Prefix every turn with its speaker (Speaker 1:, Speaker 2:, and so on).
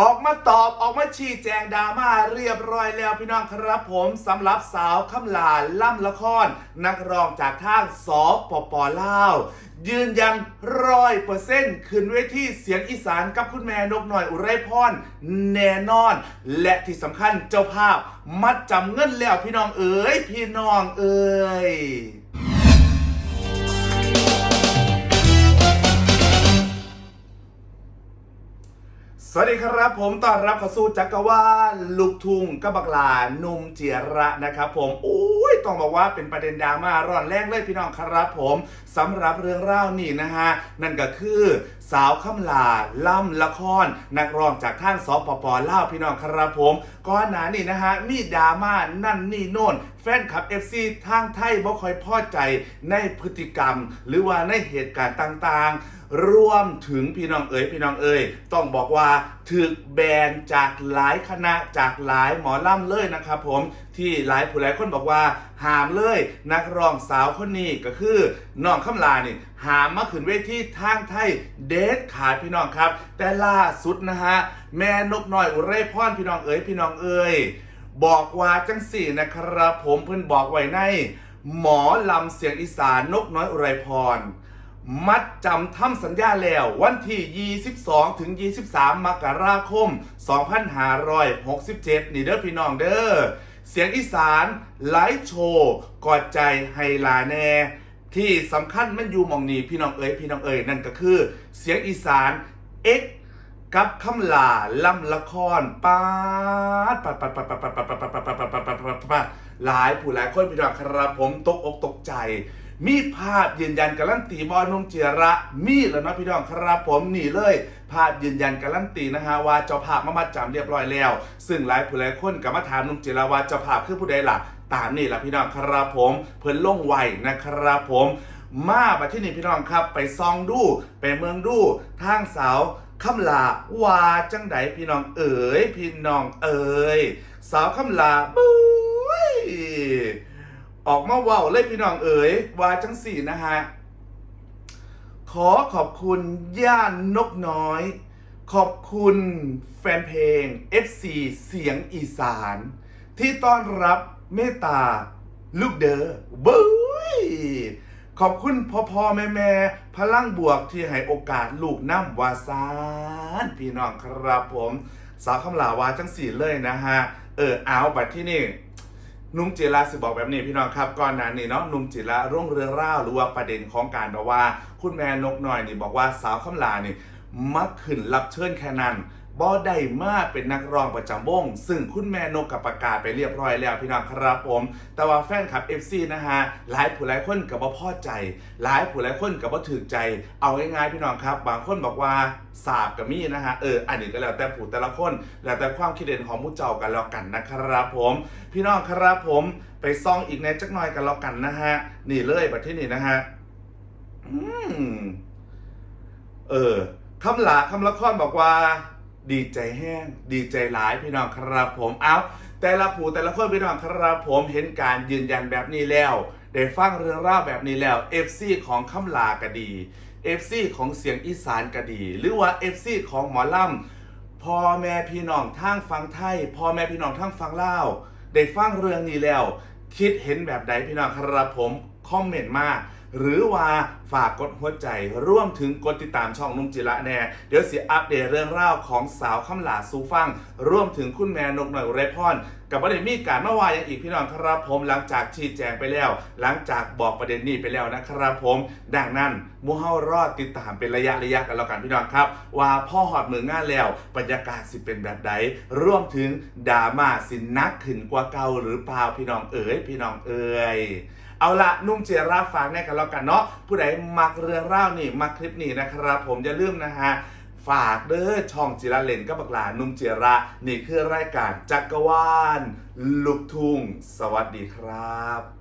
Speaker 1: ออกมาตอบออกมาชี้แจงดราม่าเรียบร้อยแล้วพี่น้องครับผมสำหรับสาวคำลาล่ำละคร นักร้องจากทางสปปลาวยืนยันร้อยเปอร์เซ็นต์ขึ้นเวทีเสียงอีสานกับคุณแม่นกหน่อยอุไรพรแน่นอน และที่สำคัญเจ้าภาพมัดจำเงินแล้วพี่น้องเอ๋ยพี่น้องเอ๋ย สวัสดีครับผมต้อนรับเข้าสู่จักรวาลลูกทุ่งกับบักลานุ่มเจียระนะครับผมโอ้ยต้องบอกว่าเป็นประเด็นดราม่าร้อนแรงเลยพี่น้องครับผมสำหรับเรื่องเล่านี่นะฮะนั่นก็คือสาวคำลาล่ำละคร นักร้องจากทางสปปล่าพี่น้องครับผมก่อนหน้านี่นะฮะมีดราม่านั่นนี่โน่นแฟนคลับ FC ทางไทยบ่ค่อยพอใจในพฤติกรรม หรือว่าในเหตุการณ์ต่างๆ รวมถึงพี่น้องเอ๋ยพี่น้องเอ๋ยต้องบอกว่าถึกแบนจากหลายคณะจากหลายหมอล่ำเลยนะครับผมที่หลายผู้หลายคนบอกว่าห้ามเลยนักร้องสาวคนนี้ก็คือน้องคำลานี่หามมาขึ้นเวทีทางไทยเดทขาดพี่น้องครับ แต่ล่าสุดนะฮะแม่นกน้อยอุไรพรพี่น้องเอ๋ยพี่น้องเอ๋ย บอกว่าจังสี่นะครับ ผมเพิ่อนบอกไว้ใน หมอลำเสียงอีสานนกน้อยอุไรพร มัดจำทำสัญญาแล้ว วันที่ 22 ถึง 23 มกราคม 2567 นี่เด้อพี่น้องเด้อเสียงอีสานไลฟ์โชว์กอดใจไฮลาแน่ที่สำคัญมันอยู่มองนี้พี่น้องเอ๋ยพี่น้องเอ๋ยนั่นก็คือ เสียงอีสาน X กับคำลาล่ำละครปาดปัดปัดปัดปัดปัดปัดปัดปัดปัดปัดปัดปัดปัดปัดปัดหลายผู้หลายคนพี่น้องครับผมตกอกตกใจ มีภาพยืนยันการันตีบอนุ่มเจียระ มีแล้วเนาะพี่น้องครับผมนี่เลย ภาพยืนยันการันตีนะฮะว่าเจ้าภาพมามาจำเรียบร้อยแล้ว ซึ่งหลายผู้หลายคนก็มาถามนุ่มเจียระว่าเจ้าภาพคือผู้ใดล่ะตามนี่แหละพี่น้องครับผมเพิ่นล่งไวนะครับผม มาบัดที่นี่พี่น้องครับ ไปซองดูไปเมืองดูทางสาว คำลาว่าจังไดพี่น้องเอ๋ยพี่น้องเอ๋ยสาวคำลาบุ้ยออกมาว้าเลยพี่น้องเอ๋ยว่าจังสี่นะฮะขอขอบคุณย่านนกน้อย ขอบคุณแฟนเพลง FC เสียงอีสาน ที่ต้อนรับเมตตาลูกเด้อบุ้ย ขอบคุณพ่อพ่อแม่แม่พลังบวกที่ให้โอกาสลูกน้ำวาซานพี่น้องครับผม สาวคำลาวาจังสีเลยนะฮะ เออเอาบัดที่นี่นุ่มจิราสิบอกแบบนี้พี่น้องครับก่อนหน้านี้เนาะนุ่มจิระร่วงเรื่อร่าหรือว่าประเด็นของการบอกว่า คุณแม่นกน้อยนี่บอกว่าสาวคำลานี่ มักขึ้นรับเชิญแค่นั้นบ่ได้มาเป็นนักร้องประจำวง ซึ่งคุณแม่นกกับประกาศไปเรียบร้อยแล้วพี่น้องครับผม แต่ว่าแฟนคลับ FC นะฮะ หลายผู้หลายคนกับบ่พอใจ หลายผู้หลายคนกับบ่ถือใจ เอาง่ายๆพี่น้องครับ บางคนบอกว่าสาบกับมี่นะฮะ เออ อันนี้ก็แล้วแต่ผู้แต่ละคน แล้วแต่ความคิดเห็นของผู้เจ้ากันแล้วกันนะครับผม พี่น้องครับผม ไปซ่องอีกในจักหน่อยกันแล้วกันนะฮะ นี่เลยบัดที่นี่นะฮะ อืม เออ คำหลาคำละครบอกว่า ดีใจแห้ง ดีใจหลายพี่น้องครับผมเอาแต่ละผู้แต่ละคนพี่น้องครับผมเห็นการยืนยันแบบนี้แล้วได้ฟังเรื่องราวแบบนี้แล้ว FC ของคำลาก็ดี FC ของเสียงอีสานก็ดี หรือว่า FC ของหมอลำพ่อแม่พี่น้องทางฟังไทยพ่อแม่พี่น้องทางฟังลาวได้ฟังเรื่องนี้แล้ว คิดเห็นแบบใดพี่น้องครับผมคอมเมนต์มา หรือว่าฝากกดหัวใจร่วมถึงกดติดตามช่องนุ่มจิระแน่ เดี๋ยวเสิอัปเดตเรื่องราวของสาวคำหลาสูฟังร่วมถึงคุณแม่นกหน่อยอุไรพรกับประเด็นมีการเมื่อวานยังอีกพี่น้องครับผมหลังจากชี้แจงไปแล้ว หลังจากบอกประเด็นนี้ไปแล้วนะครับผม ดังนั้นมูเฮารอดติดตามเป็นระยะระยะกันแล้วกันพี่น้องครับ ว่าพ่อหอดมืองานแล้วบรรยากาศสิเป็นแบบใดร่วมถึงดราม่าสินักขึ้นกว่าเก่าหรือเปล่าพี่น้องเอ๋ยพี่น้องเอ๋ยเอาละนุ่มเจราฝากแน่กันแล้วกันเนาะผู้ใดมักเรื่องเล่านี่มักคลิปนี้นะครับ ผมอย่าลืมนะฮะฝากเด้อช่องจิระเลนกับบักหลานุ่มจิระ นี่คือรายการจักรวาลลูกทุ่งสวัสดีครับ